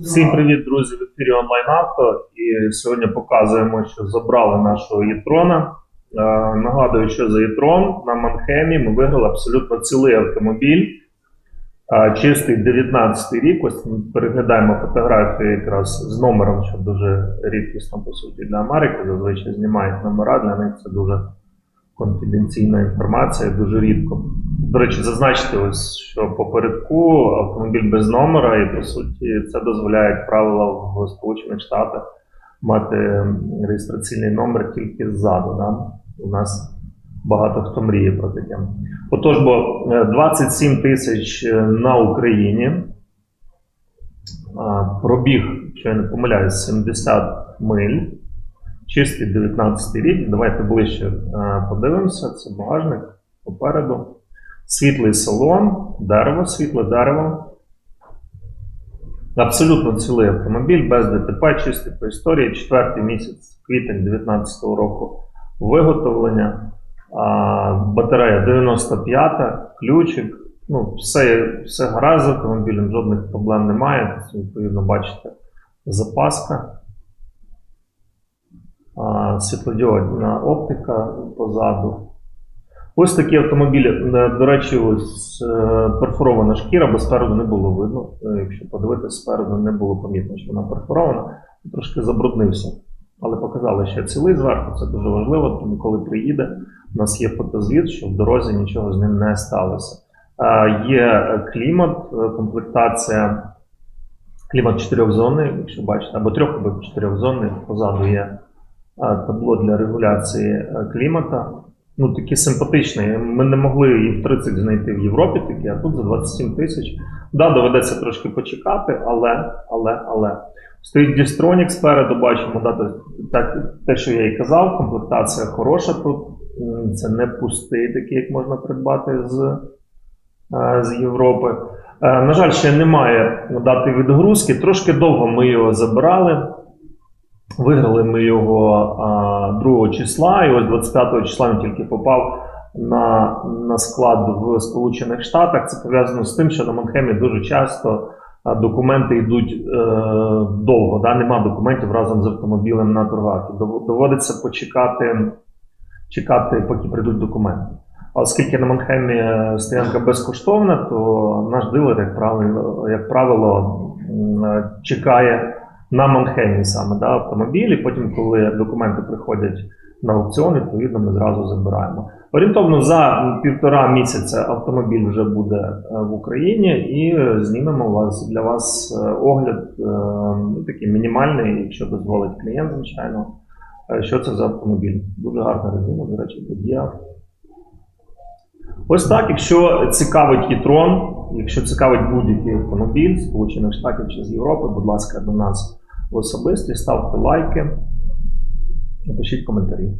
Всім привіт, друзі! В ефірі онлайн авто. І сьогодні показуємо, що забрали нашого Єтрона. Е, нагадую, що за Єтрон на Манхемі ми виграли абсолютно цілий автомобіль. Е, чистий 19 рік. Ось ми переглядаємо фотографії якраз з номером, що дуже рідкісно по суті для Америки. Зазвичай знімають номера. Для них це дуже конфіденційна інформація, дуже рідко. До речі, зазначити, ось, що попередку автомобіль без номера, і по суті це дозволяє правила в Сполучених Штатах мати реєстраційний номер тільки ззаду. Да? У нас багато хто мріє про таке. Отож, бо е, 27 тисяч е, на Україні. Пробіг, якщо я не помиляюсь, 70 миль. Чистий 19 рік. Давайте ближче е, подивимося. Це багажник попереду. Світлий салон, дерево, світле дерево. Абсолютно цілий автомобіль, без ДТП, чистий по історії. Четвертий місяць, квітень 2019 року виготовлення. Батарея 95-та, ключик. Ну, все, все гаразд з автомобілем, жодних проблем немає. Це, Відповідно, бачите, запаска. Світлодіодна оптика позаду. Ось такі автомобілі. Е, До речі, ось е, перфорована шкіра, бо спереду не було видно. Е, Якщо подивитися, спереду не було помітно, що вона перфорована. Трошки забруднився. Але показали, що цілий зверху, це дуже важливо, тому коли приїде, у нас є фотозвіт, що в дорозі нічого з ним не сталося. Є клімат, комплектація, клімат чотирьохзонний, якщо бачите, або трьох, або чотирьохзонний. Позаду є табло для регуляції е, клімата. Ну, такі симпатичні. Ми не могли їх 30 знайти в Європі такі, а тут за 27 тисяч. Да, доведеться трошки почекати, але, але, але. Стоїть Distronix спереду, бачимо, да, так, те, що я і казав, комплектація хороша тут. Це не пустий, такий, як можна придбати з, е, з Європи. Е, На жаль, ще немає дати відгрузки. Трошки довго ми його забирали. Виграли ми його а, 2 числа, і ось 25 числа він тільки попав на, на склад в Сполучених Штатах. Це пов'язано з тим, що на Манхемі дуже часто документи йдуть е, довго. Да? Нема документів разом з автомобілем на торгах. Доводиться почекати, чекати, поки прийдуть документи. Оскільки на Манхемі е, стоянка безкоштовна, то наш дилер, як правило, як правило е, чекає на Манхемі саме да, автомобіль, потім, коли документи приходять на аукціон, відповідно, ми зразу забираємо. Орієнтовно за півтора місяця автомобіль вже буде е, в Україні, і знімемо вас для вас е, огляд е, ну, такий мінімальний, якщо дозволить клієнт, звичайно. Що це за автомобіль? Дуже гарна резина, до речі, є. Ось так, якщо цікавить Єтрон, якщо цікавить будь-який автомобіль Сполучених Штатів чи з Європи, будь ласка, до нас особисті, ставте лайки, напишіть коментарі.